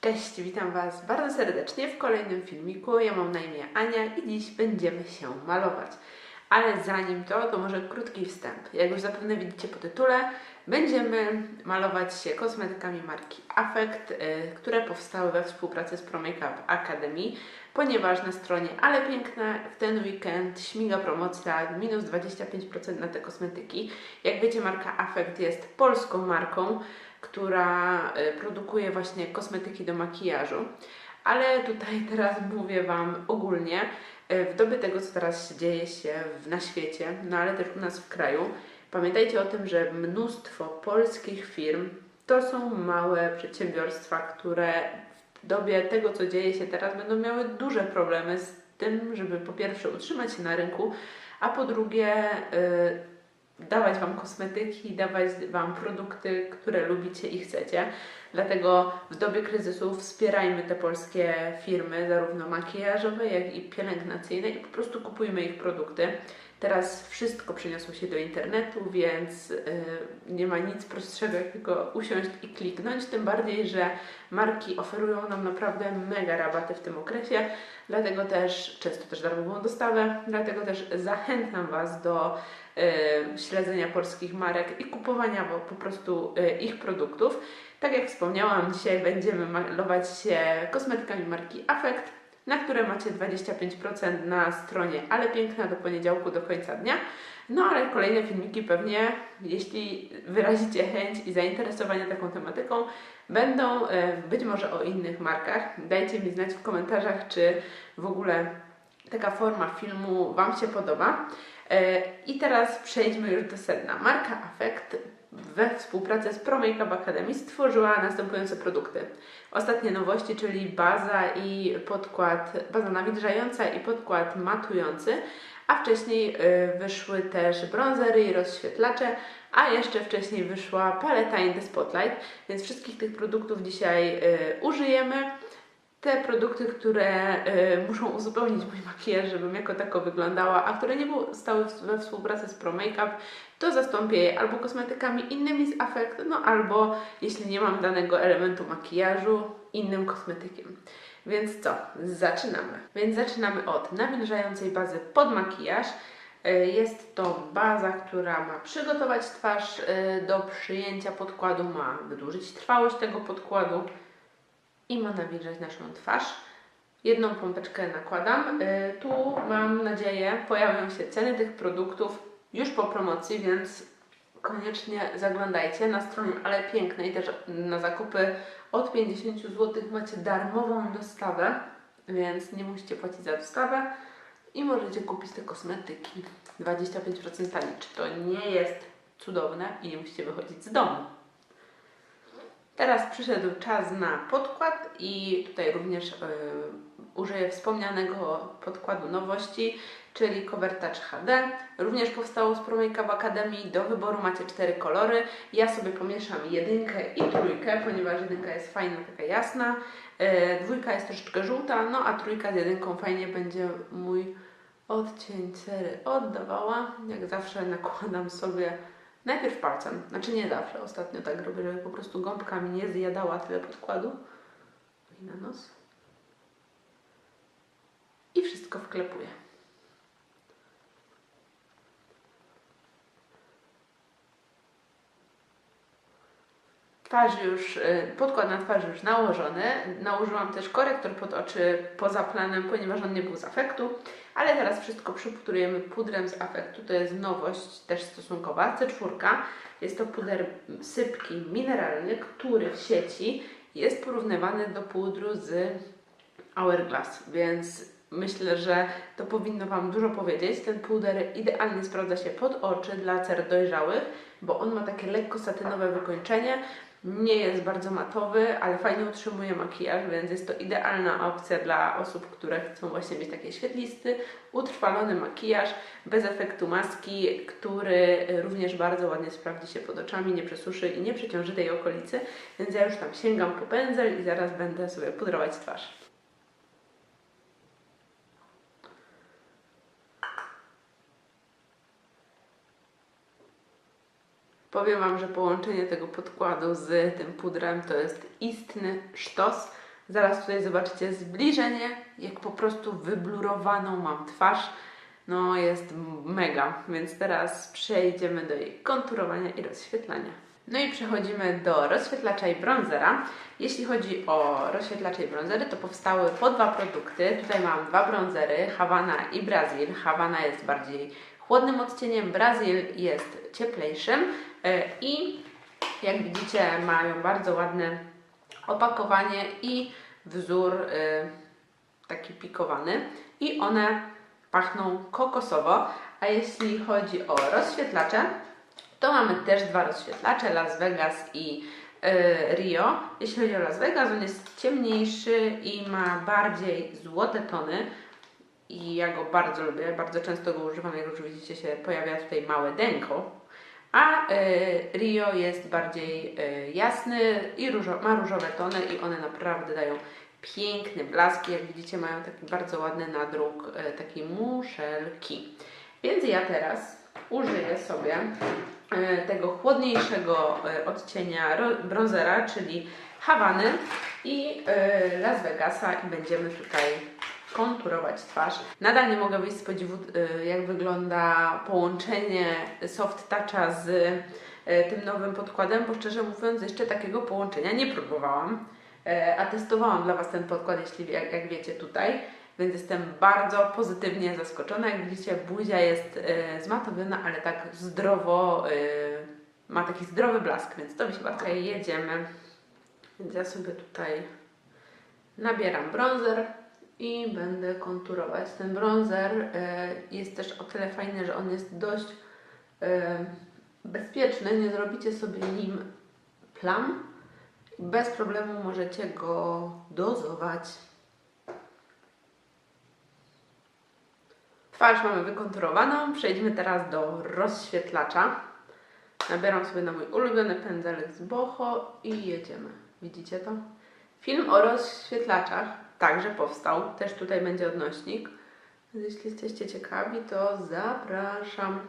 Cześć, witam Was bardzo serdecznie w kolejnym filmiku. Ja mam na imię Ania i dziś będziemy się malować. Ale zanim to, to może krótki wstęp. Jak już zapewne widzicie po tytule, będziemy malować się kosmetykami marki Affect, y, które powstały we współpracy z Pro Makeup Academy, ponieważ na stronie Ale Piękna w ten weekend śmiga promocja minus 25% na te kosmetyki. Jak wiecie, marka Affect jest polską marką, która y, produkuje właśnie kosmetyki do makijażu. Ale tutaj teraz mówię Wam ogólnie, y, w dobie tego, co teraz dzieje się na świecie, no ale też u nas w kraju, pamiętajcie o tym, że mnóstwo polskich firm to są małe przedsiębiorstwa, które w dobie tego, co dzieje się teraz, będą miały duże problemy z tym, żeby po pierwsze utrzymać się na rynku, a po drugie y, dawać Wam kosmetyki, dawać Wam produkty, które lubicie i chcecie. Dlatego w dobie kryzysu wspierajmy te polskie firmy, zarówno makijażowe, jak i pielęgnacyjne i po prostu kupujmy ich produkty. Teraz wszystko przeniosło się do internetu, więc yy, nie ma nic prostszego, jak tylko usiąść i kliknąć. Tym bardziej, że marki oferują nam naprawdę mega rabaty w tym okresie, dlatego też często też darmową dostawę, dlatego też zachęcam Was do y, śledzenia polskich marek i kupowania bo po prostu y, ich produktów. Tak jak wspomniałam, dzisiaj będziemy malować się kosmetykami marki Affect, na które macie 25% na stronie Ale Piękna do poniedziałku do końca dnia. No ale kolejne filmiki pewnie, jeśli wyrazicie chęć i zainteresowanie taką tematyką, będą e, być może o innych markach. Dajcie mi znać w komentarzach, czy w ogóle taka forma filmu Wam się podoba. E, I teraz przejdźmy już do sedna. Marka Affect we współpracy z Pro Makeup Academy stworzyła następujące produkty. Ostatnie nowości, czyli baza i podkład, baza nawilżająca i podkład matujący, a wcześniej y, wyszły też bronzery i rozświetlacze, a jeszcze wcześniej wyszła paleta in the Spotlight, więc wszystkich tych produktów dzisiaj y, użyjemy te produkty, które y, muszą uzupełnić mój makijaż, żebym jako tako wyglądała, a które nie stały we współpracy z Pro Makeup, to zastąpię je albo kosmetykami innymi z Affect, no albo jeśli nie mam danego elementu makijażu, innym kosmetykiem. Więc co? Zaczynamy. Więc zaczynamy od nawilżającej bazy pod makijaż. Y, Jest to baza, która ma przygotować twarz y, do przyjęcia podkładu, ma wydłużyć trwałość tego podkładu i ma nawilżać naszą twarz. Jedną pompeczkę nakładam. Y, Tu mam nadzieję pojawią się ceny tych produktów już po promocji, więc koniecznie zaglądajcie na stronie Ale Pięknej też na zakupy od 50 zł macie darmową dostawę, więc nie musicie płacić za dostawę i możecie kupić te kosmetyki 25% taniej. Czy to nie jest cudowne i nie musicie wychodzić z domu? Teraz przyszedł czas na podkład i tutaj również yy, użyję wspomnianego podkładu nowości, czyli Cover HD. Również powstało z Pro Makeup Academy. Do wyboru macie cztery kolory. Ja sobie pomieszam jedynkę i trójkę, ponieważ jedynka jest fajna, taka jasna. Yy, dwójka jest troszeczkę żółta, no a trójka z jedynką fajnie będzie mój odcień cery oddawała. Jak zawsze nakładam sobie Najpierw palcem, znaczy nie zawsze, ostatnio tak robię, żeby po prostu gąbkami nie zjadała tyle podkładu. I na nos. I wszystko wklepuję. Twarz już, y, podkład na twarzy już nałożony. Nałożyłam też korektor pod oczy poza planem, ponieważ on nie był z afektu. Ale teraz wszystko przypudrujemy pudrem z afektu. To jest nowość też stosunkowa. C4 jest to puder sypki mineralny, który w sieci jest porównywany do pudru z Hourglass, więc myślę, że to powinno Wam dużo powiedzieć. Ten puder idealnie sprawdza się pod oczy dla cer dojrzałych, bo on ma takie lekko satynowe wykończenie. Nie jest bardzo matowy, ale fajnie utrzymuje makijaż, więc jest to idealna opcja dla osób, które chcą właśnie mieć takie świetlisty, utrwalony makijaż bez efektu maski, który również bardzo ładnie sprawdzi się pod oczami, nie przesuszy i nie przeciąży tej okolicy. Więc ja już tam sięgam po pędzel i zaraz będę sobie pudrować twarz. Powiem Wam, że połączenie tego podkładu z tym pudrem to jest istny sztos, Zaraz tutaj zobaczycie zbliżenie, jak po prostu wyblurowaną mam twarz. No jest mega, więc teraz przejdziemy do jej konturowania i rozświetlania. No i przechodzimy do rozświetlacza i bronzera. Jeśli chodzi o rozświetlacze i bronzery, to powstały po dwa produkty. Tutaj mam dwa bronzery, Havana i Brazil. Havana jest bardziej chłodnym odcieniem, Brazil jest cieplejszym i jak widzicie mają bardzo ładne opakowanie i wzór y, taki pikowany i one pachną kokosowo. A jeśli chodzi o rozświetlacze, to mamy też dwa rozświetlacze, Las Vegas i y, Rio. Jeśli chodzi o Las Vegas, on jest ciemniejszy i ma bardziej złote tony. I ja go bardzo lubię, bardzo często go używam, jak już widzicie się pojawia tutaj małe denko. A y, Rio jest bardziej y, jasny i różo, ma różowe tony i one naprawdę dają piękny blask. Jak widzicie mają taki bardzo ładny nadruk y, takiej muszelki. Więc ja teraz użyję sobie tego chłodniejszego odcienia ro, bronzera, czyli Hawany i Las Vegasa i będziemy tutaj konturować twarz. Nadal nie mogę wyjść z podziwu, y, jak wygląda połączenie soft toucha z y, tym nowym podkładem, bo szczerze mówiąc jeszcze takiego połączenia nie próbowałam. Y, A testowałam dla Was ten podkład, jeśli jak, jak wiecie tutaj, więc jestem bardzo pozytywnie zaskoczona. Jak widzicie, buzia jest zmatowiona, ale tak zdrowo, ma taki zdrowy blask, więc to mi się bardzo okay, jedziemy. Więc ja sobie tutaj nabieram bronzer i będę konturować. Ten bronzer y, jest też o tyle fajny, że on jest dość y, bezpieczny. Nie zrobicie sobie nim plam. Bez problemu możecie go dozować. Twarz mamy wykonturowaną. Przejdźmy teraz do rozświetlacza. Nabieram sobie na mój ulubiony pędzelek z Boho i jedziemy. Widzicie to? Film o rozświetlaczach także powstał. Też tutaj będzie odnośnik. Więc jeśli jesteście ciekawi, to zapraszam.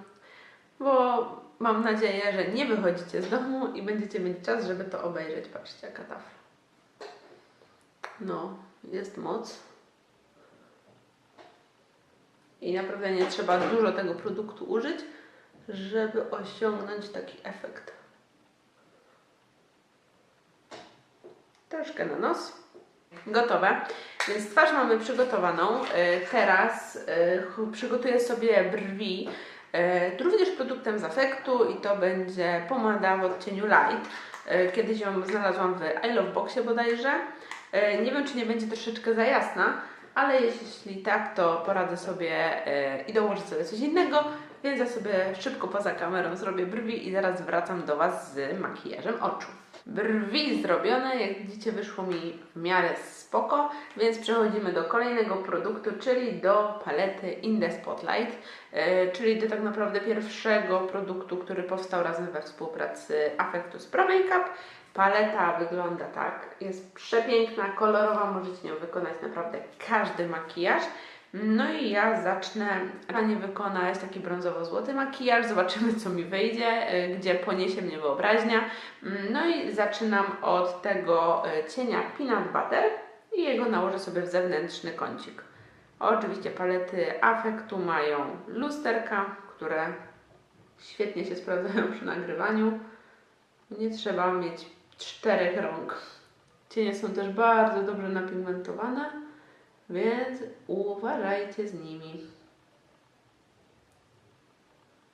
Bo mam nadzieję, że nie wychodzicie z domu i będziecie mieć czas, żeby to obejrzeć. Patrzcie, jaka tafla. No, jest moc. I naprawdę nie trzeba dużo tego produktu użyć, żeby osiągnąć taki efekt. Troszkę na nos. Gotowe. Więc twarz mamy przygotowaną. Y, Teraz y, przygotuję sobie brwi y, również produktem z i to będzie pomada w odcieniu light. Kiedyś ją znalazłam w I Love Boxie bodajże. Nie wiem, czy nie będzie troszeczkę za jasna, ale jeśli tak, to poradzę sobie i dołożę sobie coś innego, więc ja sobie szybko poza kamerą zrobię brwi i zaraz wracam do Was z makijażem oczu. Brwi zrobione, jak widzicie wyszło mi w miarę spoko, więc przechodzimy do kolejnego produktu, czyli do palety In The Spotlight, yy, czyli do tak naprawdę pierwszego produktu, który powstał razem we współpracy Affectus Pro Makeup. Paleta wygląda tak, jest przepiękna, kolorowa, możecie nią wykonać naprawdę każdy makijaż. No i ja zacznę Panie wykonać taki brązowo-złoty makijaż, zobaczymy co mi wyjdzie, y, gdzie poniesie mnie wyobraźnia. Mm, No i zaczynam od tego y, cienia Peanut Butter i jego nałożę sobie w zewnętrzny kącik. Oczywiście palety Affectu mają lusterka, które świetnie się sprawdzają przy nagrywaniu. Nie trzeba mieć czterech rąk. Cienie są też bardzo dobrze napigmentowane, więc uważajcie z nimi.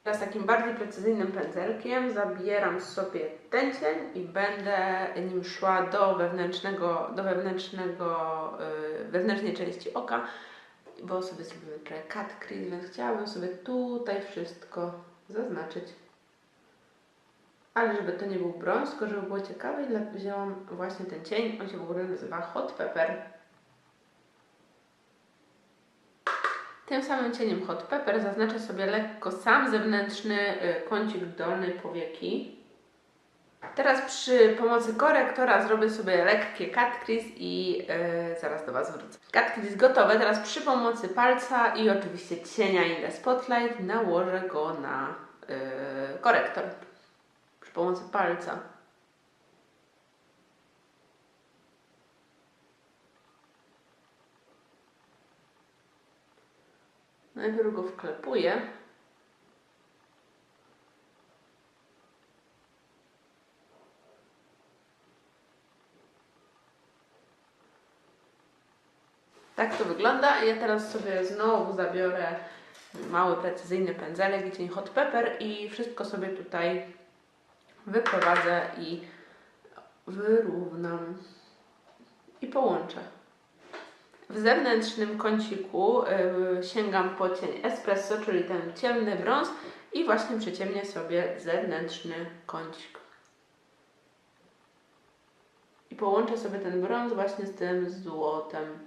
Teraz takim bardziej precyzyjnym pędzelkiem zabieram sobie ten cień i będę nim szła do wewnętrznego, do wewnętrznego, yy, wewnętrznej części oka, bo sobie zrobimy trochę cut crease, więc chciałabym sobie tutaj wszystko zaznaczyć. Ale żeby to nie był brąz, tylko żeby było ciekawe, wzięłam właśnie ten cień. On się w ogóle nazywa Hot Pepper. Tym samym cieniem Hot Pepper zaznaczę sobie lekko sam zewnętrzny y, kącik dolnej powieki. Teraz przy pomocy korektora zrobię sobie lekkie cut crease i y, zaraz do Was wrócę. Cut crease gotowe. Teraz przy pomocy palca i oczywiście cienia in the spotlight nałożę go na y, korektor. Przy pomocy palca. Najpierw go wklepuję. Tak to wygląda. Ja teraz sobie znowu zabiorę mały, precyzyjny pędzelek i cień hot pepper i wszystko sobie tutaj wyprowadzę i wyrównam i połączę. W zewnętrznym kąciku y, sięgam po cień espresso, czyli ten ciemny brąz i właśnie przyciemnię sobie zewnętrzny kącik. I połączę sobie ten brąz właśnie z tym złotem.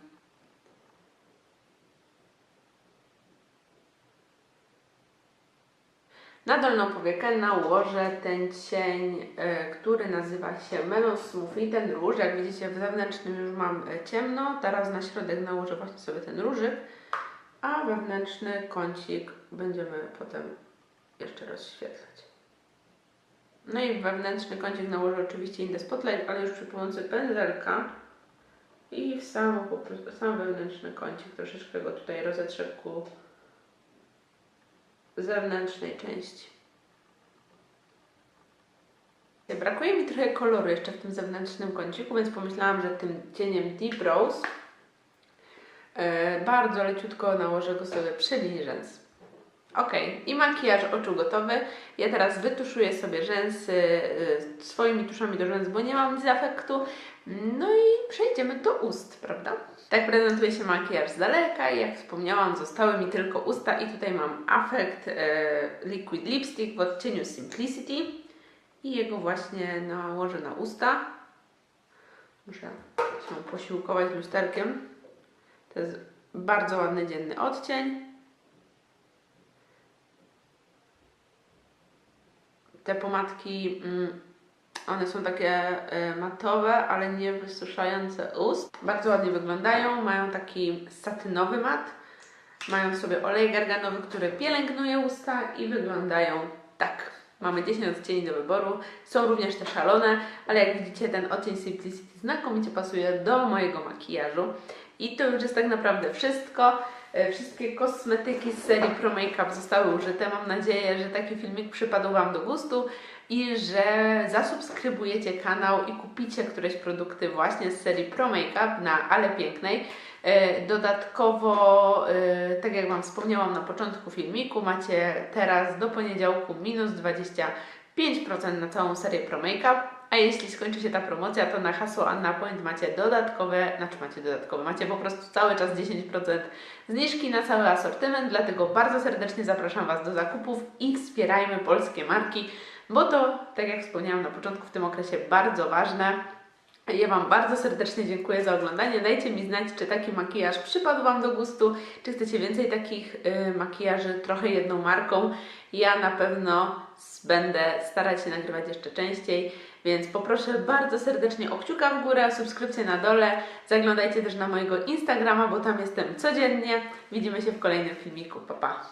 Na dolną powiekę nałożę ten cień, e, który nazywa się Melon Smoothie, ten róż. Jak widzicie w zewnętrznym już mam e, ciemno, teraz na środek nałożę właśnie sobie ten różyk, a wewnętrzny kącik będziemy potem jeszcze rozświetlać. No i wewnętrzny kącik nałożę oczywiście Indę Spotlight, ale już przy pomocy pędzelka i w sam, sam wewnętrzny kącik troszeczkę go tutaj rozetrzę ku zewnętrznej części. Brakuje mi trochę koloru jeszcze w tym zewnętrznym kąciku, więc pomyślałam, że tym cieniem Deep Rose e, bardzo leciutko nałożę go sobie przy rzęs. Ok, i makijaż oczu gotowy. Ja teraz wytuszuję sobie rzęsy e, swoimi tuszami do rzęs, bo nie mam nic afektu. No i przejdziemy do ust, prawda? Tak prezentuje się makijaż z daleka i jak wspomniałam, zostały mi tylko usta i tutaj mam Affect e, Liquid Lipstick w odcieniu Simplicity i jego właśnie nałożę na usta. Muszę się posiłkować lusterkiem. To jest bardzo ładny dzienny odcień. Te pomadki, mm, one są takie e, matowe, ale nie wysuszające ust. Bardzo ładnie wyglądają, mają taki satynowy mat. Mają w sobie olej garganowy, który pielęgnuje usta i wyglądają tak. Mamy 10 odcieni do wyboru. Są również te szalone, ale jak widzicie ten odcień Simplicity znakomicie pasuje do mojego makijażu. I to już jest tak naprawdę wszystko. E, Wszystkie kosmetyki z serii Pro Makeup zostały użyte. Mam nadzieję, że taki filmik przypadł Wam do gustu i że zasubskrybujecie kanał i kupicie któreś produkty właśnie z serii Pro Makeup na Ale Pięknej. E, Dodatkowo, e, tak jak Wam wspomniałam na początku filmiku, macie teraz do poniedziałku minus 25% na całą serię Pro Makeup. A jeśli skończy się ta promocja, to na hasło Anna Point macie dodatkowe, znaczy macie dodatkowe, macie po prostu cały czas 10% zniżki na cały asortyment, dlatego bardzo serdecznie zapraszam Was do zakupów i wspierajmy polskie marki, bo to, tak jak wspomniałam na początku, w tym okresie bardzo ważne. Ja Wam bardzo serdecznie dziękuję za oglądanie. Dajcie mi znać, czy taki makijaż przypadł Wam do gustu, czy chcecie więcej takich y, makijaży trochę jedną marką. Ja na pewno będę starać się nagrywać jeszcze częściej, więc poproszę bardzo serdecznie o kciuka w górę, subskrypcję na dole. Zaglądajcie też na mojego Instagrama, bo tam jestem codziennie. Widzimy się w kolejnym filmiku. Pa, pa.